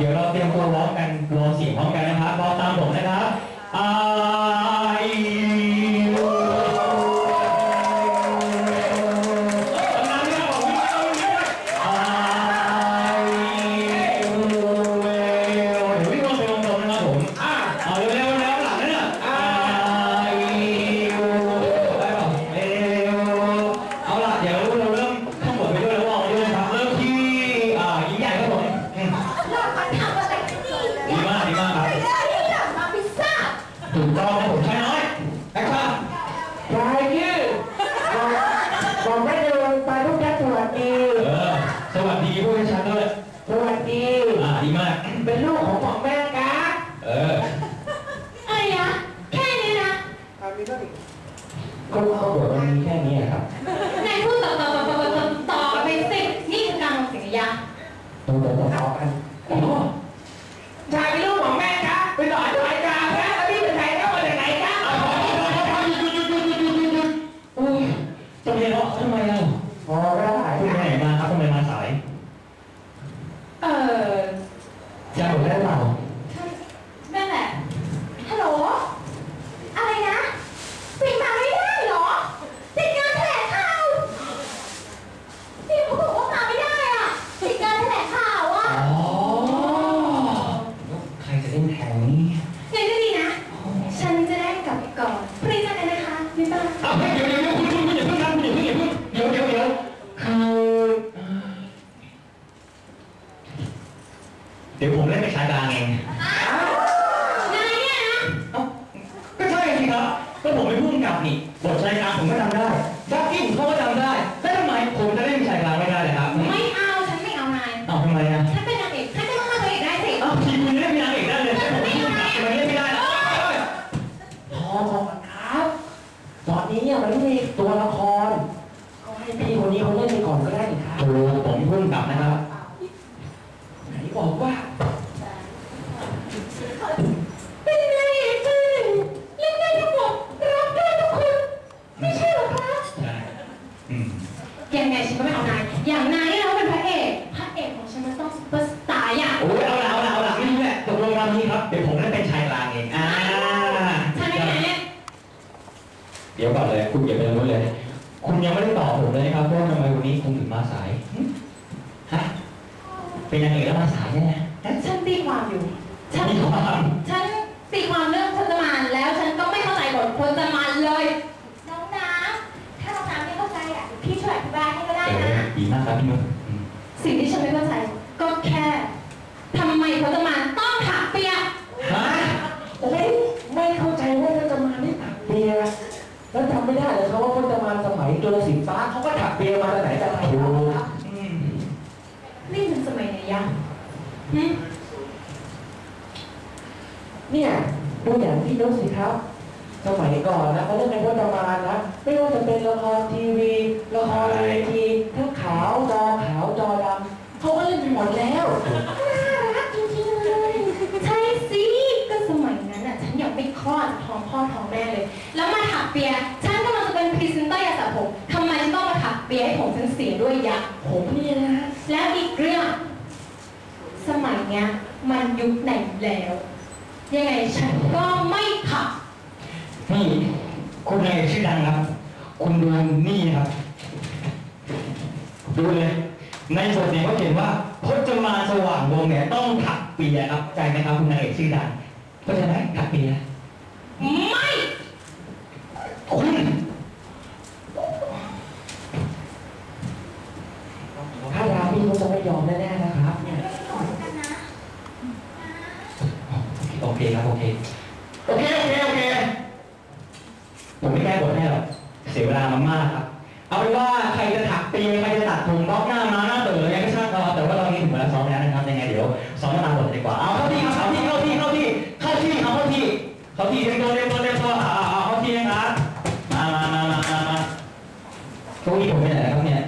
เดี๋ยวเรา ตัวต่อต่อต่อกันอ๋อ ชายเป็นลูกของแม่กาไปต่อชายกาแล้วพี่เป็นใครแล้วมาจากไหนกา อุ้ยจะเรียนว่าทำไมอะ พอได้ คุณไปไหนมาครับทำไมมาสาย เออ จะหมดได้เปล่า นั่นแหละ ฮัลโหล อะไรนะปิดมาไม่ได้เหรอติดงานแถลงข่าวพี่เขาบอกว่ามาไม่ได้อะติดงานแถลงข่าวอะ อ๋อใครจะเล่นแทนนี่ เงินก็ดีนะ ฉันจะได้กลับไปก่อนพรุ่งนี้เจอกันนะคะบ๊ายบาย อ้าวเฮ้ยเดี๋ยวเดี๋ยวเดี๋ยวคุณคุณคุณอย่าเพิ่งครับคุณอย่าเพิ่งอย่าเพิ่งเดี๋ยวเดี๋ยวเดี๋ยวคือเดี๋ยวผมเล่นเป็นชายกลางเอง นายเนี่ยนะ เอ้าก็ใช่สิครับ ก็ผมเป็นผู้กำกับนี่บทชายกลางผมก็จำได้ดักกี้ผมก็จำได้แล้วทำไมผมจะเล่นเป็นชายกลางไม่ได้เลยครับไม่เอาฉันไม่เอานายเอ้าทำไมอะฉันเป็นนางเอกฉันก็ต้องมาตัวเอกได้สิเอ้าทีมคุณเล่นเป็นนางเอกได้เลยแต่ผมเป็นผู้กำกับทำไมเล่นไม่ได้ล่ะพอก่อนครับตอนนี้เนี่ยมันไม่มีตัวละครก็ให้พี่คนนี้เขาเล่นไปก่อนก็ได้นี่ครับโอ้ผมเป็นผู้กำกับนะครับไหนบอกว่า เป็นนางเอกจริงเล่นได้ทั้งหมดรับได้ทุกคน ไม่ใช่เหรอคะ ใช่อืม ยังไง ฉันก็ไม่เอานาย อย่างนายเนี่ยนะเป็นพระเอก พระเอกของฉันมันต้องซุปเปอร์สตาร์อย่างโอ้ยเอาละเอาละเอาละนี่แหละตกลงตามนี้ครับเดี๋ยวผมเล่นเป็นชายกลางเองอ่าฉันไม่ไหนเนี่ยเดี๋ยวก่อนเลยคุณอย่าไปรู้เลย คุณยังไม่ได้ตอบผมเลยนะครับว่าทำไมวันนี้คุณถึงมาสายหึฮะเป็นนางเอกแล้วมาสายเนี่ยนะฉันตีความอยู่ฉันมีความฉันตีความเรื่องพจมานแล้วฉันก็ไม่เข้าใจบทพจ ครับพี่นุ่นอืมสิ่งที่ฉันไม่เข้าใจ ก็แค่ทำไมพจมานต้องถักเปียกฮะโอ้ยไม่เข้าใจว่าจะมาที่ถักเปียแล้วจำไม่ได้เลยเขาว่าพจมานสมัยจุลศิลป์ฟ้าเขาก็ถักเปียมาตั้งไหนแต่ไรถูครับกอืมนี่มันสมัยไหนยังหึเนี่ยดูอย่างพี่นุชสิครับ สมัยก่อนนะเขาเล่นเป็นพจมานนะ ไม่ว่าจะเป็นละครทีวีละครเวทีทั้งขาวจอขาวจอดำเขาก็เล่นไปหมดแล้วน่ารักจริงๆเลยใช่สิก็สมัยนั้นอะฉันยังไม่คลอดท้องพ่อท้องแม่เลย แล้วมาถักเปียฉันกำลังจะเป็นพรีเซนเตอร์ยาสระผมทำไมฉันต้องมาถักเปียให้ผมฉันเสียด้วยยะผมเนี่ยนะแล้วอีกเรื่อง สมัยเนี้ยมันยุคไหนแล้ว ยังไงฉันก็ไม่ถักนี่คุณนางเอกชื่อดังครับ คุณดูนี่ครับ ดูเลย ในบทเนี่ยเขาเขียนว่าพจมานสว่างวงเนี่ยต้องถักเปียครับใจไหมครับคุณนางเอกชื่อดังเพราะฉะนั้นถักเปียไม่คุณถ้าราพี่นุชจะไม่ยอมแน่ๆนะครับเนี่ยโอเคครับโอเคโอเคโอเคโอเคผมไม่แก้บทให้หรอกเสียเวลามันมากครับ เอาเป็นว่าใครจะถักเปียใครจะตัดผม บล็อกหน้ามาหน้าเต๋ออะไรก็ช่างเราแต่ว่าเรานี่ถึงเวลาซ้อมแล้วนะครับยังไงเดี๋ยวซ้อมมาตามบทดีกว่าเอาเข้าที่เข้าที่เข้าที่เข้าที่เข้าที่เอาเข้าที่เข้าที่เรียบร้อยเรียบร้อยเรียบร้อยเอาเอาเข้าที่นะครับมามามามามามาเก้าอี้ผมไปไหนครับเนี่ย